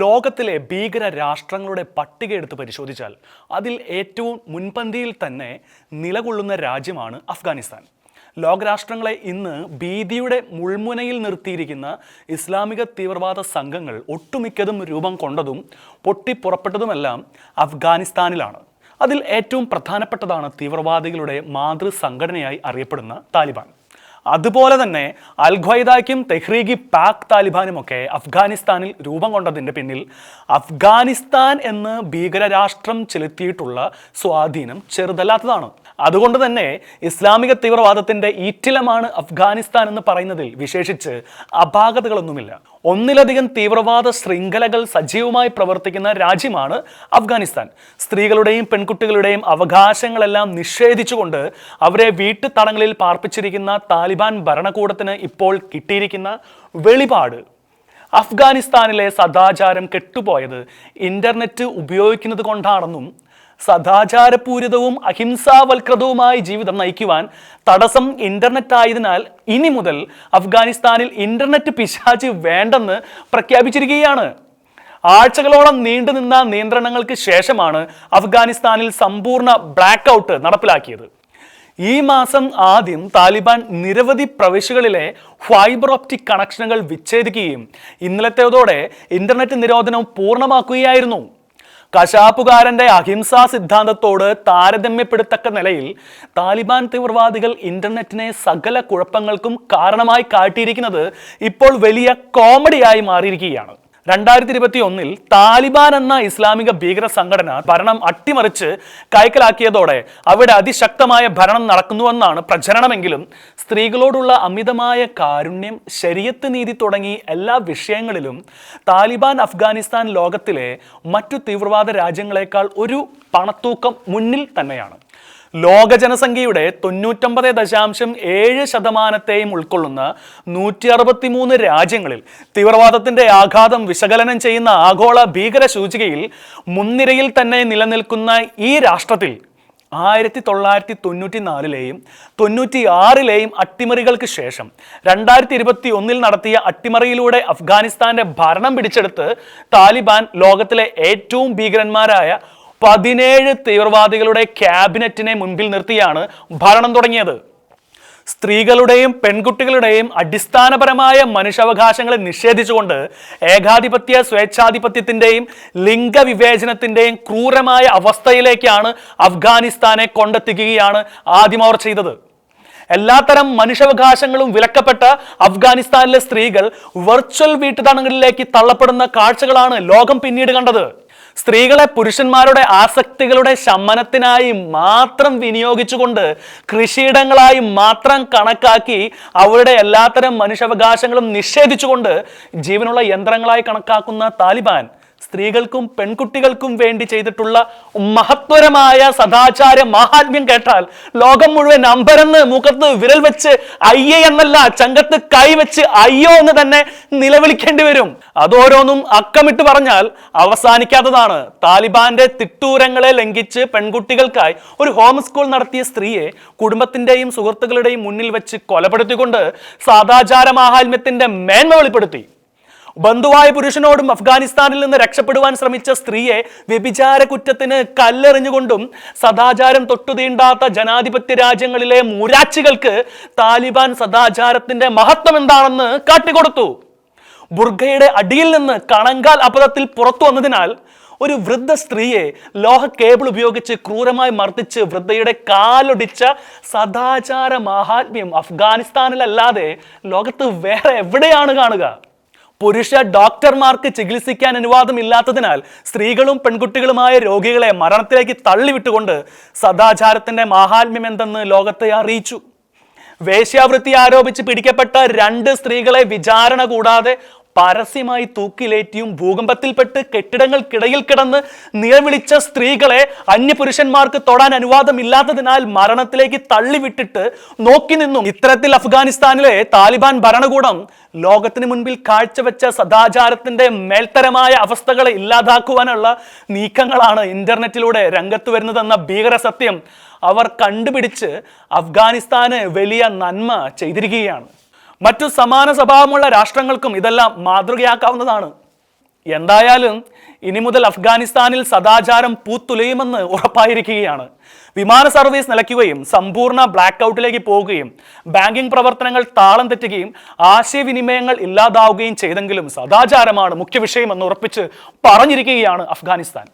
ലോകത്തിലെ ഭീകര രാഷ്ട്രങ്ങളുടെ പട്ടിക എടുത്ത് പരിശോധിച്ചാൽ അതിൽ ഏറ്റവും മുൻപന്തിയിൽ തന്നെ നിലകൊള്ളുന്ന രാജ്യമാണ് അഫ്ഗാനിസ്ഥാൻ. ലോകരാഷ്ട്രങ്ങളെ ഇന്ന് ഭീതിയുടെ മുൾമുനയിൽ നിർത്തിയിരിക്കുന്ന ഇസ്ലാമിക തീവ്രവാദ സംഘങ്ങൾ ഒട്ടുമിക്കതും രൂപം കൊണ്ടതും പൊട്ടിപ്പുറപ്പെട്ടതുമെല്ലാം അഫ്ഗാനിസ്ഥാനിലാണ്. അതിൽ ഏറ്റവും പ്രധാനപ്പെട്ടതാണ് തീവ്രവാദികളുടെ മാതൃസംഘടനയായി അറിയപ്പെടുന്ന താലിബാൻ. അതുപോലെ തന്നെ അൽ ഖ്വയ്ദയ്ക്കും തെഹ്രീഗി പാക് താലിബാനുമൊക്കെ അഫ്ഗാനിസ്ഥാനിൽ രൂപം കൊണ്ടതിന്റെ പിന്നിൽ അഫ്ഗാനിസ്ഥാൻ എന്ന് ഭീകരരാഷ്ട്രം ചെലുത്തിയിട്ടുള്ള സ്വാധീനം ചെറുതല്ലാത്തതാണ്. അതുകൊണ്ട് തന്നെ ഇസ്ലാമിക തീവ്രവാദത്തിന്റെ ഈറ്റിലമാണ് അഫ്ഗാനിസ്ഥാൻ എന്ന് പറയുന്നതിൽ വിശേഷിച്ച് അപാകതകളൊന്നുമില്ല. ഒന്നിലധികം തീവ്രവാദ ശൃംഖലകൾ സജീവമായി പ്രവർത്തിക്കുന്ന രാജ്യമാണ് അഫ്ഗാനിസ്ഥാൻ. സ്ത്രീകളുടെയും പെൺകുട്ടികളുടെയും അവകാശങ്ങളെല്ലാം നിഷേധിച്ചുകൊണ്ട് അവരെ വീട്ടുതടങ്ങളിൽ പാർപ്പിച്ചിരിക്കുന്ന താലിബാൻ ഭരണകൂടത്തിന് ഇപ്പോൾ കിട്ടിയിരിക്കുന്ന വെളിപാട്. അഫ്ഗാനിസ്ഥാനിലെ സദാചാരം കെട്ടുപോയത് ഇന്റർനെറ്റ് ഉപയോഗിക്കുന്നത് കൊണ്ടാണെന്നും സദാചാരപൂരിതവും അഹിംസാവൽകൃതവുമായ ജീവിതം നയിക്കുവാൻ തടസ്സം ഇന്റർനെറ്റ് ആയതിനാൽ ഇനി മുതൽ അഫ്ഗാനിസ്ഥാനിൽ ഇന്റർനെറ്റ് പിശാച് വേണ്ടെന്ന് പ്രഖ്യാപിച്ചിരിക്കുകയാണ്. ആഴ്ചകളോളം നീണ്ടുനിന്ന നിയന്ത്രണങ്ങൾക്ക് ശേഷമാണ് അഫ്ഗാനിസ്ഥാനിൽ സമ്പൂർണ ബ്ലാക്ക് ഔട്ട് നടപ്പിലാക്കിയത്. ഈ മാസം ആദ്യം താലിബാൻ നിരവധി പ്രവിശ്യകളിലെ ഫൈബർ ഓപ്റ്റിക് കണക്ഷനുകൾ വിച്ഛേദിക്കുകയും ഇന്നലത്തേതോടെ ഇന്റർനെറ്റ് നിരോധനം പൂർണമാക്കുകയായിരുന്നു. കശാപ്പുകാരന്റെ അഹിംസാ സിദ്ധാന്തത്തോട് താരതമ്യപ്പെടുത്തക്ക നിലയിൽ താലിബാൻ തീവ്രവാദികൾ ഇന്റർനെറ്റിനെ സകല കുഴപ്പങ്ങൾക്കും കാരണമായി കാട്ടിയിരിക്കുന്നത് ഇപ്പോൾ വലിയ കോമഡിയായി മാറിയിരിക്കുകയാണ്. രണ്ടായിരത്തി ഇരുപത്തി ഒന്നിൽ താലിബാൻ എന്ന ഇസ്ലാമിക ഭീകര സംഘടന ഭരണം അട്ടിമറിച്ച് കൈക്കലാക്കിയതോടെ അവിടെ അതിശക്തമായ ഭരണം നടക്കുന്നുവെന്നാണ് പ്രചരണമെങ്കിലും സ്ത്രീകളോടുള്ള അമിതമായ കാരുണ്യം ശരീരത്ത് നീതി തുടങ്ങി എല്ലാ വിഷയങ്ങളിലും താലിബാൻ അഫ്ഗാനിസ്ഥാൻ ലോകത്തിലെ മറ്റു തീവ്രവാദ രാജ്യങ്ങളെക്കാൾ ഒരു പണത്തൂക്കം മുന്നിൽ തന്നെയാണ്. ലോക ജനസംഖ്യയുടെ തൊണ്ണൂറ്റൊമ്പത് ദശാംശം ഏഴ് ശതമാനത്തെയും ഉൾക്കൊള്ളുന്ന നൂറ്റി അറുപത്തി മൂന്ന് രാജ്യങ്ങളിൽ തീവ്രവാദത്തിന്റെ ആഘാതം വിശകലനം ചെയ്യുന്ന ആഗോള ഭീകര സൂചികയിൽ മുൻനിരയിൽ തന്നെ നിലനിൽക്കുന്ന ഈ രാഷ്ട്രത്തിൽ ആയിരത്തി തൊള്ളായിരത്തി തൊണ്ണൂറ്റി നാലിലെയും തൊണ്ണൂറ്റി ആറിലെയും അട്ടിമറികൾക്ക് ശേഷം രണ്ടായിരത്തി ഇരുപത്തി ഒന്നിൽ നടത്തിയ അട്ടിമറിയിലൂടെ അഫ്ഗാനിസ്ഥാന്റെ ഭരണം പിടിച്ചെടുത്ത് താലിബാൻ ലോകത്തിലെ ഏറ്റവും ഭീകരന്മാരായ പതിനേഴ് തീവ്രവാദികളുടെ ക്യാബിനറ്റിനെ മുൻപിൽ നിർത്തിയാണ് ഭരണം തുടങ്ങിയത്. സ്ത്രീകളുടെയും പെൺകുട്ടികളുടെയും അടിസ്ഥാനപരമായ മനുഷ്യാവകാശങ്ങളെ നിഷേധിച്ചുകൊണ്ട് ഏകാധിപത്യ സ്വേച്ഛാധിപത്യത്തിന്റെയും ലിംഗവിവേചനത്തിന്റെയും ക്രൂരമായ അവസ്ഥയിലേക്കാണ് അഫ്ഗാനിസ്ഥാനെ കൊണ്ടെത്തിക്കുകയാണ് ആദ്യം അവർ ചെയ്തത്. എല്ലാത്തരം മനുഷ്യാവകാശങ്ങളും വിലക്കപ്പെട്ട അഫ്ഗാനിസ്ഥാനിലെ സ്ത്രീകൾ വെർച്വൽ വീട്ടുതണങ്ങളിലേക്ക് തള്ളപ്പെടുന്ന കാഴ്ചകളാണ് ലോകം പിന്നീട് കണ്ടത്. സ്ത്രീകളെ പുരുഷന്മാരുടെ ആസക്തികളുടെ ശമനത്തിനായി മാത്രം വിനിയോഗിച്ചുകൊണ്ട് കൃഷിയിടങ്ങളായി മാത്രം കണക്കാക്കി അവരുടെ എല്ലാത്തരം മനുഷ്യാവകാശങ്ങളും നിഷേധിച്ചുകൊണ്ട് ജീവനുള്ള യന്ത്രങ്ങളായി കണക്കാക്കുന്ന താലിബാൻ സ്ത്രീകൾക്കും പെൺകുട്ടികൾക്കും വേണ്ടി ചെയ്തിട്ടുള്ള മഹത്വരമായ സദാചാര മഹാത്മ്യം കേട്ടാൽ ലോകം മുഴുവൻ അമ്പരന്ന് മുഖത്ത് വിരൽ വെച്ച് അയ്യേ എന്നല്ല ചങ്കത്ത് കൈവച്ച് അയ്യോ എന്ന് തന്നെ നിലവിളിക്കേണ്ടി വരും. അതോരോന്നും അക്കമിട്ട് പറഞ്ഞാൽ അവസാനിക്കാത്തതാണ്. താലിബാന്റെ തിട്ടൂരങ്ങളെ ലംഘിച്ച് പെൺകുട്ടികൾക്കായി ഒരു ഹോം സ്കൂൾ നടത്തിയ സ്ത്രീയെ കുടുംബത്തിന്റെയും സുഹൃത്തുക്കളുടെയും മുന്നിൽ വെച്ച് കൊലപ്പെടുത്തിക്കൊണ്ട് സദാചാര മാഹാത്മ്യത്തിന്റെ മേന്മ വെളിപ്പെടുത്തി. ബന്ധുവായ പുരുഷനോടും അഫ്ഗാനിസ്ഥാനിൽ നിന്ന് രക്ഷപ്പെടുവാൻ ശ്രമിച്ച സ്ത്രീയെ വ്യഭിചാര കുറ്റത്തിന് കല്ലെറിഞ്ഞുകൊണ്ടും സദാചാരം തൊട്ടുതീണ്ടാത്ത ജനാധിപത്യ രാജ്യങ്ങളിലെ മൂരാച്ചികൾക്ക് താലിബാൻ സദാചാരത്തിന്റെ മഹത്വം എന്താണെന്ന് കാട്ടിക്കൊടുത്തു. ബുർഗയുടെ അടിയിൽ നിന്ന് കണങ്കാൽ അപകടത്തിൽ പുറത്തു വന്നതിനാൽ ഒരു വൃദ്ധ സ്ത്രീയെ ലോഹ കേബിൾ ഉപയോഗിച്ച് ക്രൂരമായി മർദ്ദിച്ച് വൃദ്ധയുടെ കാലൊടിച്ച സദാചാര മാഹാത്മ്യം അഫ്ഗാനിസ്ഥാനിലല്ലാതെ ലോകത്ത് വേറെ എവിടെയാണ് കാണുക? പുരുഷ ഡോക്ടർമാർക്ക് ചികിത്സിക്കാൻ അനുവാദമില്ലാത്തതിനാൽ സ്ത്രീകളും പെൺകുട്ടികളുമായ രോഗികളെ മരണത്തിലേക്ക് തള്ളിവിട്ടുകൊണ്ട് സദാചാരത്തിന്റെ മാഹാത്മ്യം എന്തെന്ന് ലോകത്തെ അറിയിച്ചു. വേശ്യാവൃത്തി ആരോപിച്ച് പിടിക്കപ്പെട്ട രണ്ട് സ്ത്രീകളെ വിചാരണ കൂടാതെ പരസ്യമായി തൂക്കിലേറ്റിയും ഭൂകമ്പത്തിൽപ്പെട്ട് കെട്ടിടങ്ങൾക്കിടയിൽ കിടന്ന് നിലവിളിച്ച സ്ത്രീകളെ അന്യപുരുഷന്മാർക്ക് തൊടാൻ അനുവാദമില്ലാത്തതിനാൽ മരണത്തിലേക്ക് തള്ളിവിട്ടിട്ട് നോക്കി നിന്നും. ഇത്തരത്തിൽ അഫ്ഗാനിസ്ഥാനിലെ താലിബാൻ ഭരണകൂടം ലോകത്തിന് മുൻപിൽ കാഴ്ചവെച്ച സദാചാരത്തിന്റെ മേൽത്തരമായ അവസ്ഥകളെ ഇല്ലാതാക്കുവാനുള്ള നീക്കങ്ങളാണ് ഇന്റർനെറ്റിലൂടെ രംഗത്ത് വരുന്നതെന്ന ഭീകര സത്യം അവർ കണ്ടുപിടിച്ച് അഫ്ഗാനിസ്ഥാന് വലിയ നന്മ ചെയ്തിരിക്കുകയാണ്. മറ്റു സമാന സ്വഭാവമുള്ള രാഷ്ട്രങ്ങൾക്കും ഇതെല്ലാം മാതൃകയാക്കാവുന്നതാണ്. എന്തായാലും ഇനി മുതൽ അഫ്ഗാനിസ്ഥാനിൽ സദാചാരം പൂത്തുലയുമെന്ന് ഉറപ്പായിരിക്കുകയാണ്. വിമാന സർവീസ് നിലയ്ക്കുകയും സമ്പൂർണ ബ്ലാക്ക് ഔട്ടിലേക്ക് പോവുകയും ബാങ്കിംഗ് പ്രവർത്തനങ്ങൾ താളം തെറ്റുകയും ആശയവിനിമയങ്ങൾ ഇല്ലാതാവുകയും ചെയ്തെങ്കിലും സദാചാരമാണ് മുഖ്യ വിഷയമെന്ന് ഉറപ്പിച്ച് പറഞ്ഞിരിക്കുകയാണ് അഫ്ഗാനിസ്ഥാൻ.